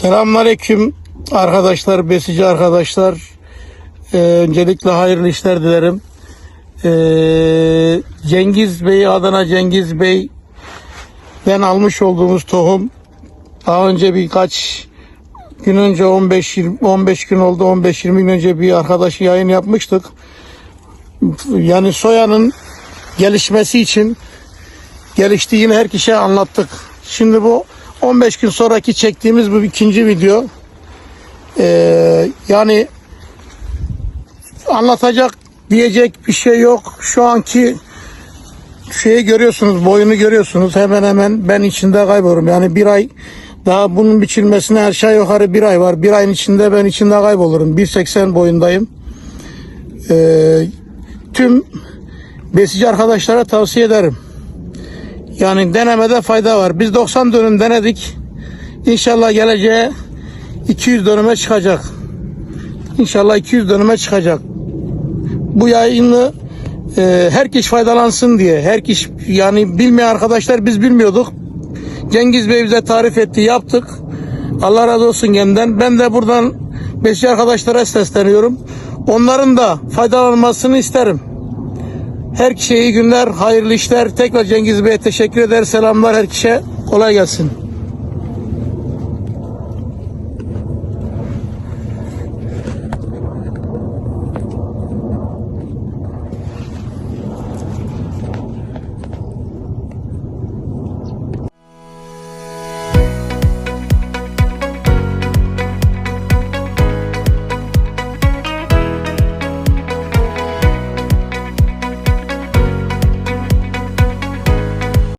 Selamünaleyküm arkadaşlar, besici arkadaşlar. Ee, öncelikle hayırlı işler dilerim. Ee, Cengiz Bey, Adana Cengiz Bey ben almış olduğumuz tohum daha önce birkaç gün önce 15 20 15 gün oldu 15 20 gün önce bir arkadaşı yayın yapmıştık. Yani soyanın gelişmesi için geliştiğini her kişiye anlattık. Şimdi bu 15 gün sonraki çektiğimiz bu ikinci video. Ee, yani anlatacak diyecek bir şey yok. Şu anki şeyi görüyorsunuz, boyunu görüyorsunuz. Hemen hemen ben içinde kaybolurum. Yani bir ay daha bunun biçilmesine her şey yukarı bir ay var. Bir ayın içinde ben içinde kaybolurum. 1.80 boyundayım. Ee, tüm besici arkadaşlara tavsiye ederim. Yani denemede fayda var. Biz 90 dönüm denedik. İnşallah geleceğe 200 dönüme çıkacak. İnşallah 200 dönüme çıkacak. Bu yayını e, herkes faydalansın diye. Herkes yani bilmeyen arkadaşlar biz bilmiyorduk. Cengiz Bey bize tarif etti, yaptık. Allah razı olsun kendinden. Ben de buradan besici arkadaşlara sesleniyorum. Onların da faydalanmasını isterim. Her kişiye iyi günler, hayırlı işler. Tekrar Cengiz Bey'e teşekkür eder. Selamlar her kişiye. Kolay gelsin.